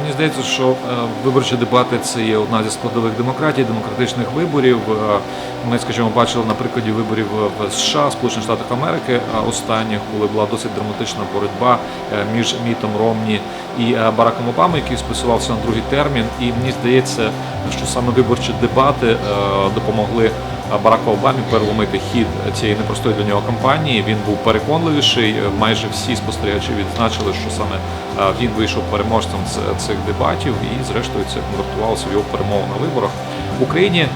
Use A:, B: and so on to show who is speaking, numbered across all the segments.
A: Мені здається, що е, виборчі дебати це є одна зі складових демократій, демократичних виборів. Е, Ми, скажімо, бачили на прикладі виборів в США, Сполучених Штатах Америки, е, останніх, коли була досить драматична боротьба е, між Мітом Ромні і е, Бараком Обамою, який списувався на другий термін. І мені здається, що саме виборчі дебати е, допомогли Бараку Обамі переломити хід цієї непростої для нього кампанії. Він був переконливіший. Майже всі спостерігачі відзначили, що саме він вийшов переможцем з цих дебатів, і зрештою це конвертувалося в його перемогу на виборах. В Україні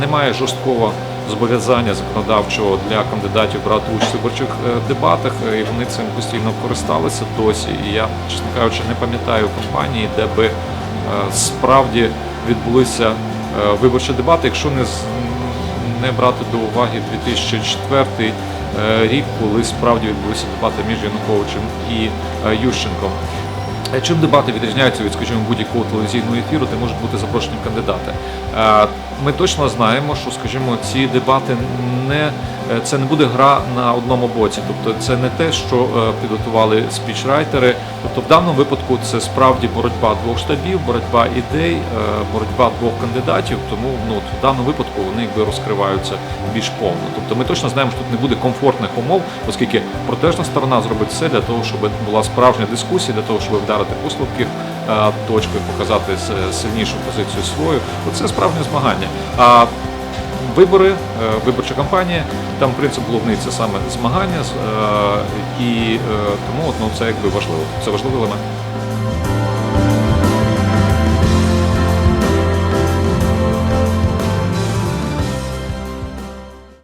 A: немає жорсткого зобов'язання законодавчого для кандидатів брати участь у виборчих е, дебатах, е, і вони цим постійно користалися досі. І я, чесно кажучи, не пам'ятаю кампанії, де би е, справді відбулися виборчі дебати, якщо не не брати до уваги 2004 е, рік, коли справді відбулися дебати між Януковичем і е, Ющенком. Е, Чим дебати відрізняються від, скажімо, будь-якого телевізійного ефіру, де можуть бути запрошені кандидати. Ми точно знаємо, що, скажімо, ці дебати не це не буде гра на одному боці. Тобто це не те, що е, підготували спічрайтери. Тобто в даному випадку це справді боротьба двох штабів, боротьба ідей, е, боротьба двох кандидатів. Тому ну, в даному випадку вони якби розкриваються більш повно. Тобто ми точно знаємо, що тут не буде комфортних умов, оскільки протежна сторона зробить все для того, щоб була справжня дискусія, для того, щоб вдарити по слабких е, точках, показати сильнішу позицію свою. Оце справжнє змагання. Вибори, е, виборча кампанія, там принцип головний це саме змагання, е, і е, тому ну, це якби важливо. Це важливий елемент.